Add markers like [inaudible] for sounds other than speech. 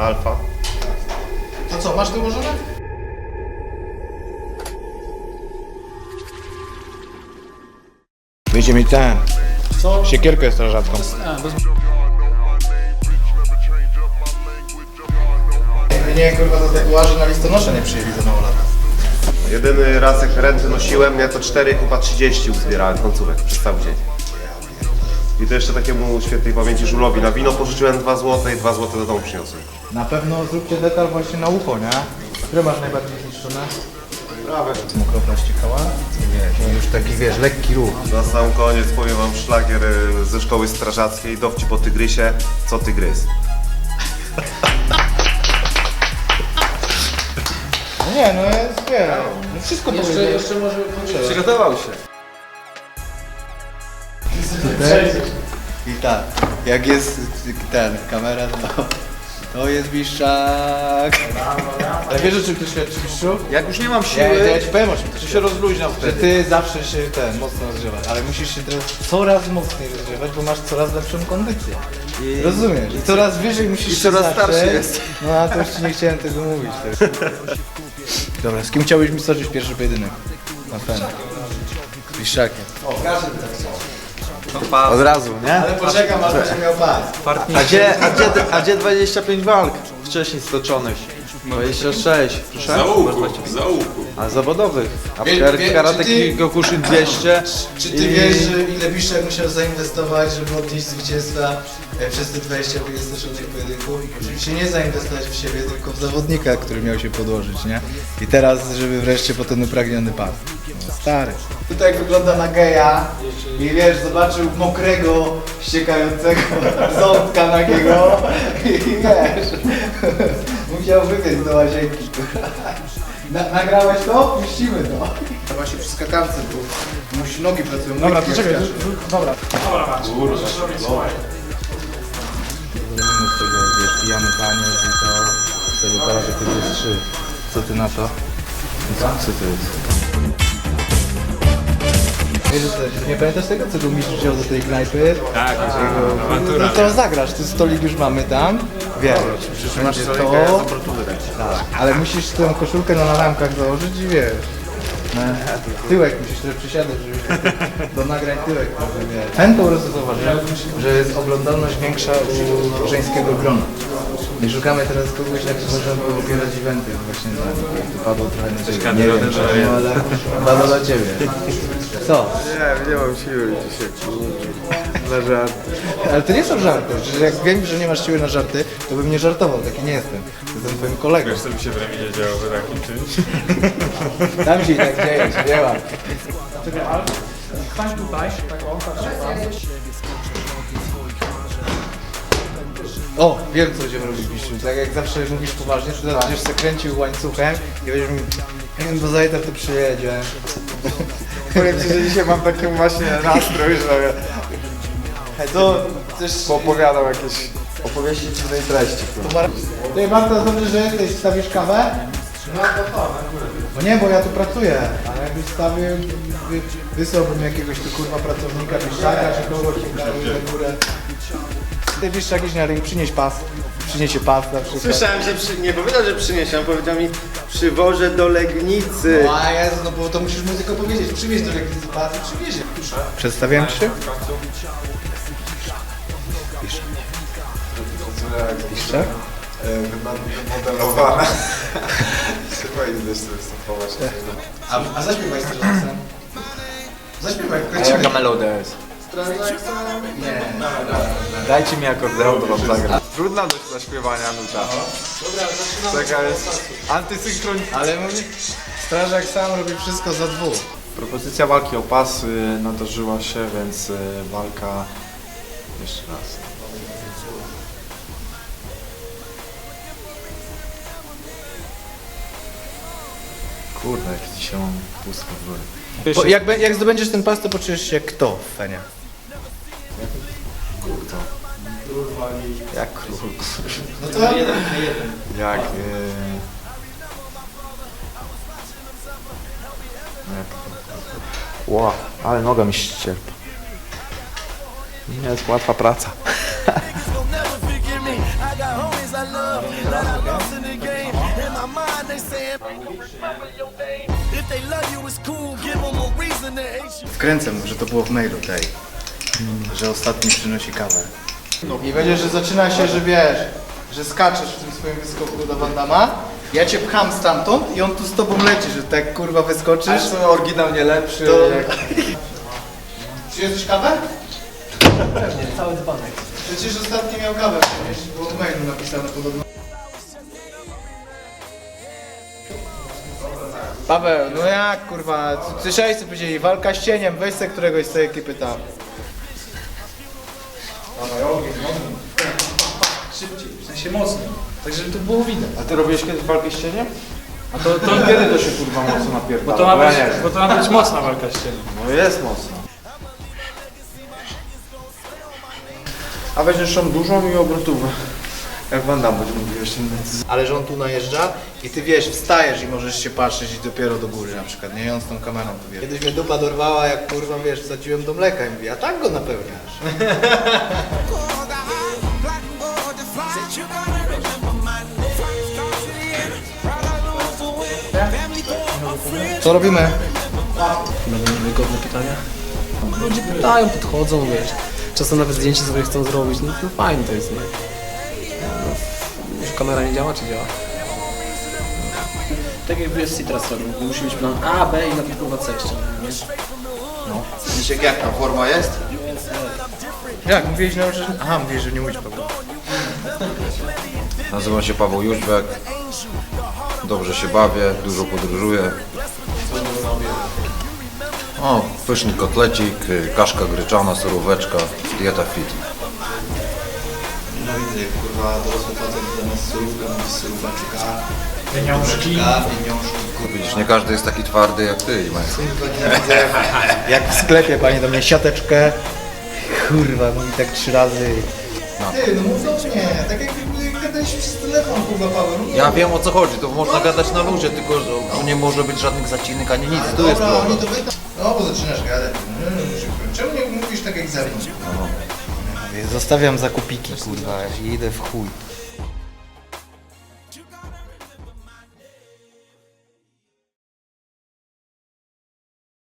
Alfa. To co, masz dołożone? Będzie mi ten. Siekierkę strażacką. Nie, kurwa, do tatuaży na listonosze nie przyjęli za mało lat. Jedyny raz jak ręce nosiłem, ja to 4, chyba 30 uzbierałem końcówek przez cały dzień. I to jeszcze takiemu świętej pamięci żulowi na wino pożyczyłem 2 zł i 2 zł do domu przyniosłem. Na pewno zróbcie detal właśnie na ucho, nie? Które masz najbardziej zniszczone? Prawe. Mokropla ściekała? Nie, już taki wiesz, lekki ruch. Na sam koniec powiem wam szlagier y, ze szkoły strażackiej, dowcip o tygrysie, co tygrys. [laughs] No nie, no jest, wiesz, no wszystko jeszcze, jeszcze może Przygotował się. I tak, jak jest ten, kamera, to, to jest Biszczak. Ale wiesz o czym to świadczy? Jak już nie mam Ja, ja, ja siły, ci powiem o czym to to się świadczy. rozluźniam Że wtedy. ty zawsze się ten, mocno rozgrzewasz, ale musisz się teraz coraz mocniej rozgrzewać, bo masz coraz lepszą kondycję. I- Rozumiesz? I coraz wyżej musisz I się coraz zacząć. starszy jest. No a to już ci nie chciałem tego mówić. też. Dobra, z kim chciałbyś mi stoczyć pierwszy pojedynek? Na pewno. Z Biszczakiem. Od razu, nie? Ale poczekam, aż będzie miał pas. A gdzie, a, gdzie, a gdzie 25 walk wcześniej stoczonych? 26, proszę? Zaułku, zaułku. A zawodowych? A Wie- w wie- karate czy ty- Gokushin 200 Czy ty i- wiesz, że ile Biszczak musiał zainwestować, żeby odnieść zwycięstwa e, przez te 20 wystoszonych pojedynków? Oczywiście nie zainwestować w siebie, tylko w zawodnika, który miał się podłożyć, nie? I teraz, żeby wreszcie po ten upragniony pas. No, stary. Tutaj wygląda na geja i wiesz, zobaczył mokrego, ściekającego [laughs] ząbka nagiego i wiesz, [laughs] musiał wybiec do łazienki. [laughs] Na, nagrałeś to? Puścimy to. To właśnie przy skakance, bo musi nogi pracują. Dobra, to czekaj, jak dobra. Zrobimy z tego, wiesz, pijany taniec i to z tego karate to jest trzy. Co ty na to? Co, co to jest? Nie pamiętasz tego, co go mistrz wziął do tej knajpy? Tak, No, no to zagrasz, ty stolik już mamy tam, wiesz, masz to, tak, ale musisz tę koszulkę na ramkach założyć i wiesz, no, tyłek musisz trochę przysiadać, żeby [laughs] do nagrań tyłek. Ten po prostu zauważyłem, że jest oglądalność większa u żeńskiego grona. I szukamy teraz kogoś, na kogo można było opierać eventy właśnie nich. To padło trochę na ciebie. Nie wiem, czemu, ale padło dla ciebie. Co? Nie, nie mam siły dzisiaj. Na żart. Ale to nie są żarty. Przecież jak wiem, że nie masz siły na żarty, to bym nie żartował. Taki nie jestem. Jestem twoim kolegą. Wiesz co mi się w remizie działo po takim czymś? [laughs] Tam się i tak dzieje, się dzieła. Stań tutaj, tak o, patrz. O, wiem co będziemy robić, Mistrzu. Tak jak zawsze mówisz poważnie, to teraz będziesz się kręcił łańcuchem i będziesz mi... Nie wiem, bo za jutro to przyjedzie. Powiem ci, że dzisiaj mam taki właśnie nastrój, że To też... opowiadał jakieś opowieści dziwnej treści. Ty Marta, dobrze, że jesteś. Stawisz kawę? No to Bo nie, bo ja tu pracuję, ale jakbyś stawił, wy- wysłałbym jakiegoś tu kurwa pracownika, Biszczaka czy kogoś i dał na górę. Ty Biszczak iść na przynieś pas. Przyniesie pas na przykład. Słyszałem, że przy... nie powiedział, że przyniesie, on powiedział mi przywożę do Legnicy. No a Jezu, no bo to musisz mu tylko powiedzieć, przywieź do jakiejś pas i przywiezie. Przedstawiałem ci się? Biszczak? Modelowana. Chyba idę jeszcze występować. A, a zaśpiewaj strażacem. Zaśpiewaj, kręcimy. Jaka melodia jest? Nie. Dajcie mi akordeon, to wam zagram. Trudna do zaśpiewania nuta. Taka jest antysynchron... Ale mówi, strażak sam robi wszystko za dwóch. Propozycja walki o pas y, nadarzyła się, więc y, walka jeszcze raz. Kurde, jak dzisiaj mam pustko w głowie. Bo jak, be- jak zdobędziesz ten pas, to poczujesz się jak kto w Fenie. Jak król. No to Jak... Y... Jak to? Ła, ale noga mi ścierpa. Nie jest łatwa praca. Wkręcę mu, że to było w mailu tej. Że ostatni przynosi kawę. I będzie, że zaczyna się, że wiesz, że skaczesz w tym swoim wyskoku do Wandama. Ja cię pcham stamtąd i on tu z tobą leci, że tak kurwa wyskoczysz. to oryginał nie lepszy. To... Jak... Przyjedziesz kawę? Pewnie, cały dzbanek. Przecież ostatnio miał kawę przynieść, było w mailu napisane podobno. Paweł, no jak kurwa, słyszałeś co powiedzieli, walka z cieniem, weź se któregoś z tej ekipy tam. W sensie mocniej. Tak, żeby to było widać. A ty robiłeś kiedyś walkę z cieniem? A to, to kiedy to się kurwa mocno napierdala? Bo to, ma ja być, nie wiem. bo to ma być mocna walka z cieniem. No jest mocno. A weźmiesz tą dużą i obrotówę. Jak Van Damme będzie mówił jeszcze. Ale że on tu najeżdża i ty wiesz, wstajesz i możesz się patrzeć i dopiero do góry na przykład, nie? I on z tą kamerą tu wie. Kiedyś mnie dupa dorwała, jak kurwa wiesz, wsadziłem do mleka i mówi, a tak go napełniasz. [laughs] Co robimy? Będą niewygodne pytania. Ludzie pytają, podchodzą, wiesz. Czasem nawet zdjęcie sobie chcą zrobić. No, no fajnie to jest, nie? No, że kamera nie działa, czy działa? Tak jak w UFC teraz robią. Musi być plan A, B i na tym kurwa C jeszcze, nie? Dzisiaj jak ta forma jest? Jak, mówiłeś na że... Aha, mówiłeś, że nie mówić Paweł. Nazywam się Paweł Jóźbek. Dobrze się bawię, dużo podróżuję. O, pyszny kotlecik, y, kaszka gryczana, suróweczka, dieta fit. No widzę, jak kurwa dorosły facet zamiast surówka mówi suróweczka. Pieniążki. Pieniążki, kurwa. Widzisz, nie każdy jest taki twardy jak ty. Kurwa, nienawidzę. Jak w sklepie pani do mnie siateczkę. Kurwa, mówi tak trzy razy. Ty, no mów do mnie, tak jak gadaliśmy przez telefon, kurwa Paweł. No, Ja wiem o co chodzi, to można gadać na ludzie, tylko że tu nie może być żadnych zacinek ani nic, tu jest Dobra, oni problem. to wyda... No, bo zaczynasz gadać. Mm, Czemu nie mówisz tak jak mną? Zostawiam zakupiki, kurwa, i idę w chuj.